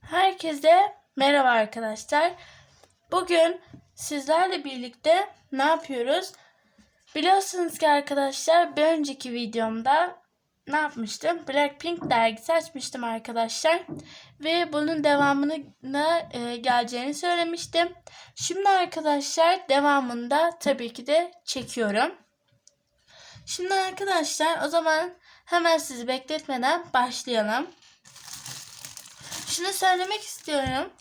Herkese merhaba arkadaşlar. Bugün sizlerle birlikte ne yapıyoruz? Biliyorsunuz ki arkadaşlar bir önceki videomda ne yapmıştım? Blackpink dergisi açmıştım arkadaşlar. Ve bunun devamına e, geleceğini söylemiştim. Şimdi arkadaşlar devamında tabii ki de çekiyorum. Şimdi arkadaşlar o zaman hemen sizi bekletmeden başlayalım. Şunu söylemek istiyorum.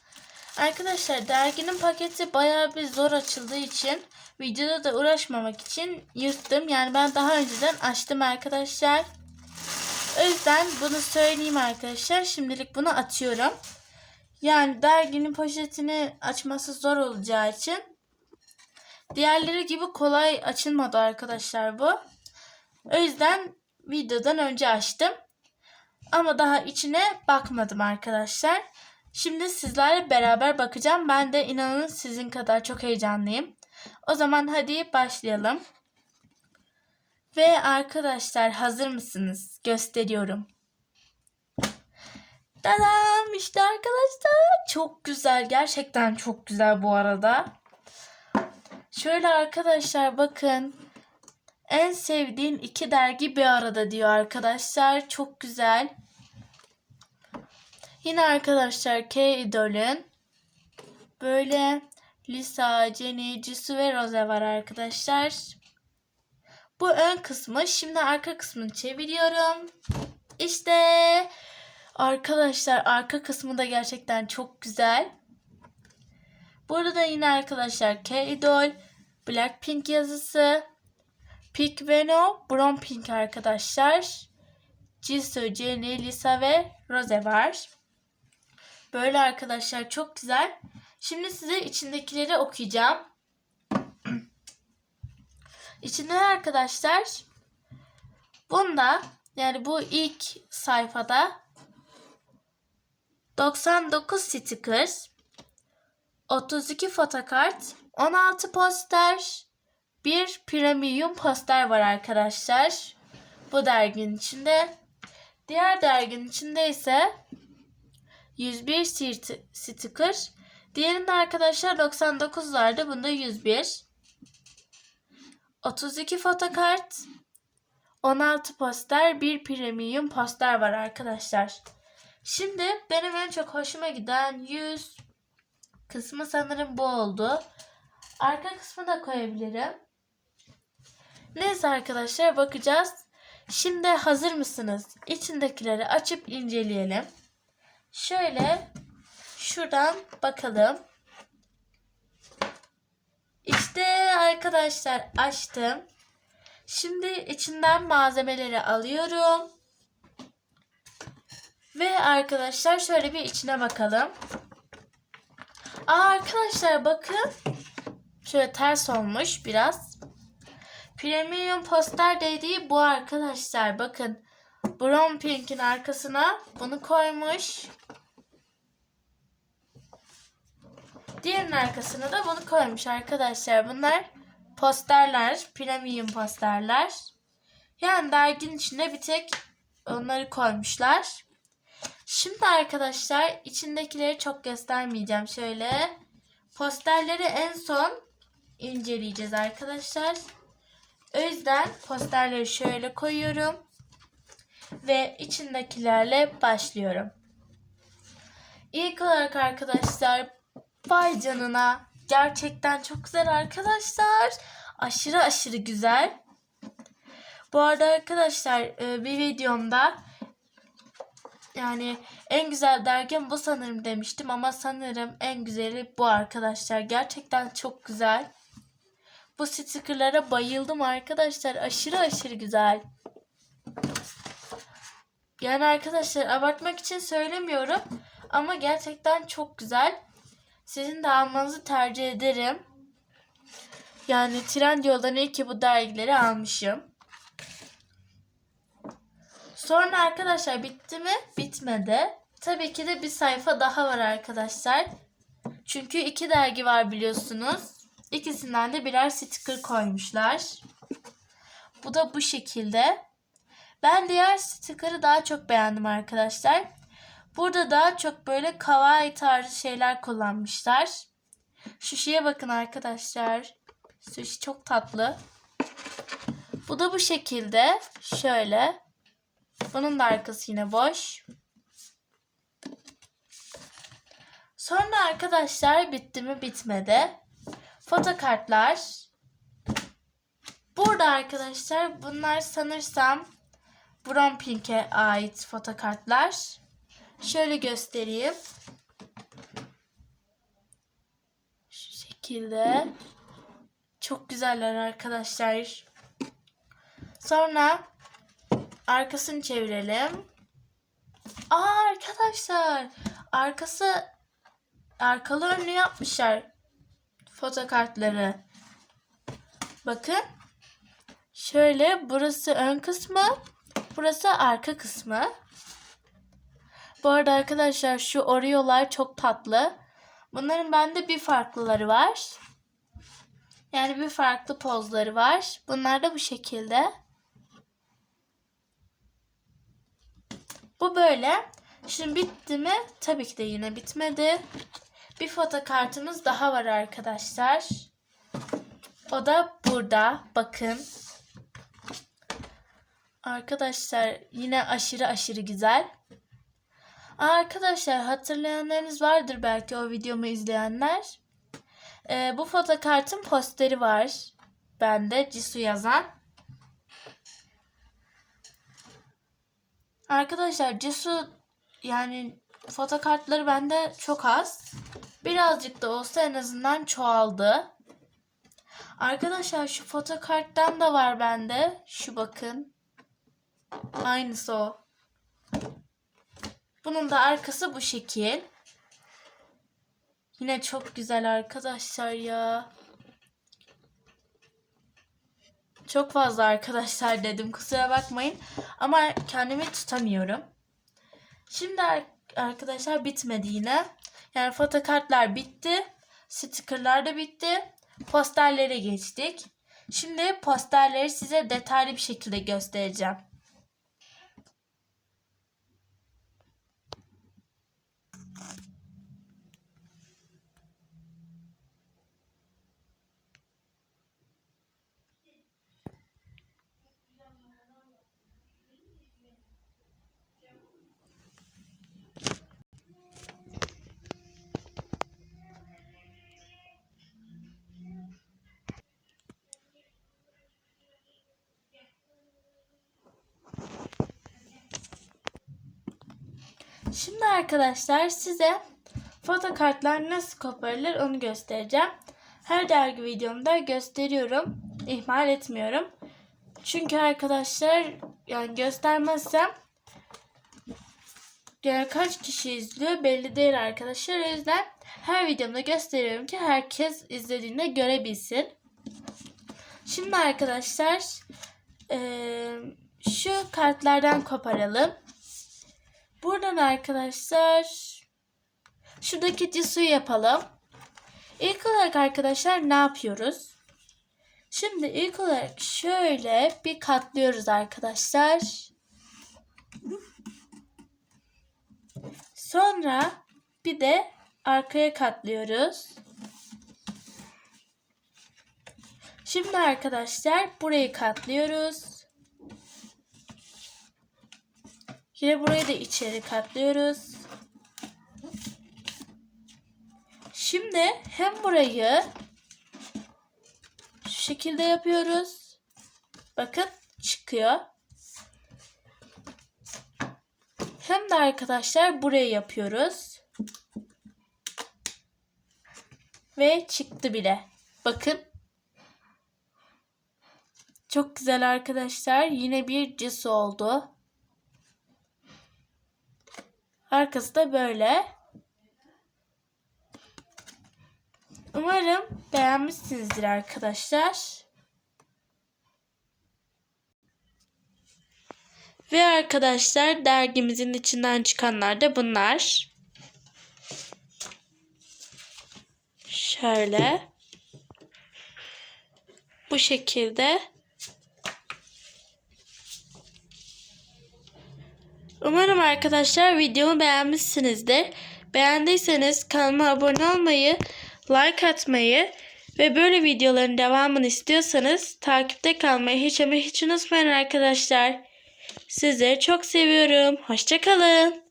Arkadaşlar derginin paketi bayağı bir zor açıldığı için videoda da uğraşmamak için yırttım. Yani ben daha önceden açtım arkadaşlar. O yüzden bunu söyleyeyim arkadaşlar. Şimdilik bunu atıyorum. Yani derginin poşetini açması zor olacağı için diğerleri gibi kolay açılmadı arkadaşlar bu. O yüzden videodan önce açtım. Ama daha içine bakmadım arkadaşlar. Şimdi sizlerle beraber bakacağım. Ben de inanın sizin kadar çok heyecanlıyım. O zaman hadi başlayalım. Ve arkadaşlar hazır mısınız? Gösteriyorum. Tadam işte arkadaşlar. Çok güzel. Gerçekten çok güzel bu arada. Şöyle arkadaşlar bakın. En sevdiğin iki dergi bir arada diyor arkadaşlar. Çok güzel. Yine arkadaşlar K-Idol'ün böyle Lisa, Jenny, Jisoo ve Rose var arkadaşlar. Bu ön kısmı. Şimdi arka kısmını çeviriyorum. İşte arkadaşlar arka kısmı da gerçekten çok güzel. Burada da yine arkadaşlar K-Idol, Blackpink yazısı, Pink Veno, Brown Pink arkadaşlar. Jisoo, Jennie, Lisa ve Rose var. Böyle arkadaşlar çok güzel. Şimdi size içindekileri okuyacağım. İçinde arkadaşlar bunda yani bu ilk sayfada 99 sticker, 32 fotokart, 16 poster, bir premium poster var arkadaşlar. Bu derginin içinde. Diğer derginin içinde ise 101 sticker. Diğerinde arkadaşlar 99 vardı. Bunda 101. 32 fotokart. 16 poster. Bir premium poster var arkadaşlar. Şimdi benim en çok hoşuma giden 100 kısmı sanırım bu oldu. Arka kısmı da koyabilirim. Neyse arkadaşlar bakacağız. Şimdi hazır mısınız? İçindekileri açıp inceleyelim. Şöyle şuradan bakalım. İşte arkadaşlar açtım. Şimdi içinden malzemeleri alıyorum. Ve arkadaşlar şöyle bir içine bakalım. Aa arkadaşlar bakın. Şöyle ters olmuş biraz. Premium poster dediği bu arkadaşlar. Bakın. Brown Pink'in arkasına bunu koymuş. Diğerinin arkasına da bunu koymuş arkadaşlar. Bunlar posterler. Premium posterler. Yani derginin içinde bir tek onları koymuşlar. Şimdi arkadaşlar içindekileri çok göstermeyeceğim. Şöyle posterleri en son inceleyeceğiz arkadaşlar. O yüzden posterleri şöyle koyuyorum. Ve içindekilerle başlıyorum. İlk olarak arkadaşlar vay canına gerçekten çok güzel arkadaşlar. Aşırı aşırı güzel. Bu arada arkadaşlar e, bir videomda yani en güzel dergim bu sanırım demiştim ama sanırım en güzeli bu arkadaşlar. Gerçekten çok güzel. Bu stickerlara bayıldım arkadaşlar. Aşırı aşırı güzel. Yani arkadaşlar abartmak için söylemiyorum. Ama gerçekten çok güzel. Sizin de almanızı tercih ederim. Yani Trendyol'dan iyi ki bu dergileri almışım. Sonra arkadaşlar bitti mi? Bitmedi. Tabii ki de bir sayfa daha var arkadaşlar. Çünkü iki dergi var biliyorsunuz. İkisinden de birer sticker koymuşlar. Bu da bu şekilde. Ben diğer sticker'ı daha çok beğendim arkadaşlar. Burada da çok böyle kawaii tarzı şeyler kullanmışlar. Şeye bakın arkadaşlar. Sushi çok tatlı. Bu da bu şekilde. Şöyle. Bunun da arkası yine boş. Sonra arkadaşlar bitti mi bitmedi. Fotokartlar. Burada arkadaşlar bunlar sanırsam Brompink'e ait fotokartlar. Şöyle göstereyim. Şu şekilde. Çok güzeller arkadaşlar. Sonra arkasını çevirelim. Aa arkadaşlar. Arkası arkalı önlü yapmışlar fotokartları. Bakın. Şöyle burası ön kısmı, burası arka kısmı. Bu arada arkadaşlar şu Oreo'lar çok tatlı. Bunların bende bir farklıları var. Yani bir farklı pozları var. Bunlar da bu şekilde. Bu böyle. Şimdi bitti mi? Tabii ki de yine bitmedi. Bir fotokartımız daha var arkadaşlar. O da burada. Bakın. Arkadaşlar yine aşırı aşırı güzel. Arkadaşlar hatırlayanlarınız vardır belki o videomu izleyenler. Ee, bu fotokartın posteri var. Bende Cisu yazan. Arkadaşlar Cisu yani fotokartları bende çok az. Birazcık da olsa en azından çoğaldı. Arkadaşlar şu fotokarttan da var bende. Şu bakın. Aynısı o. Bunun da arkası bu şekil. Yine çok güzel arkadaşlar ya. Çok fazla arkadaşlar dedim kusura bakmayın. Ama kendimi tutamıyorum. Şimdi arkadaşlar bitmedi yine. Yani fotokartlar bitti. Stickerlar da bitti. Posterlere geçtik. Şimdi posterleri size detaylı bir şekilde göstereceğim. Şimdi arkadaşlar size fotokartlar nasıl koparılır onu göstereceğim. Her dergi videomda gösteriyorum. İhmal etmiyorum. Çünkü arkadaşlar yani göstermezsem yani kaç kişi izliyor belli değil arkadaşlar. O yüzden her videomda gösteriyorum ki herkes izlediğinde görebilsin. Şimdi arkadaşlar şu kartlardan koparalım. Buradan arkadaşlar şuradaki cisuyu yapalım. İlk olarak arkadaşlar ne yapıyoruz? Şimdi ilk olarak şöyle bir katlıyoruz arkadaşlar. Sonra bir de arkaya katlıyoruz. Şimdi arkadaşlar burayı katlıyoruz. Yine burayı da içeri katlıyoruz. Şimdi hem burayı şu şekilde yapıyoruz. Bakın çıkıyor. Hem de arkadaşlar burayı yapıyoruz. Ve çıktı bile. Bakın. Çok güzel arkadaşlar. Yine bir cız oldu. Arkası da böyle. Umarım beğenmişsinizdir arkadaşlar. Ve arkadaşlar dergimizin içinden çıkanlar da bunlar. Şöyle. Bu şekilde. Umarım arkadaşlar videomu beğenmişsinizdir. Beğendiyseniz kanalıma abone olmayı, like atmayı ve böyle videoların devamını istiyorsanız takipte kalmayı hiç ama hiç unutmayın arkadaşlar. Sizleri çok seviyorum. Hoşçakalın.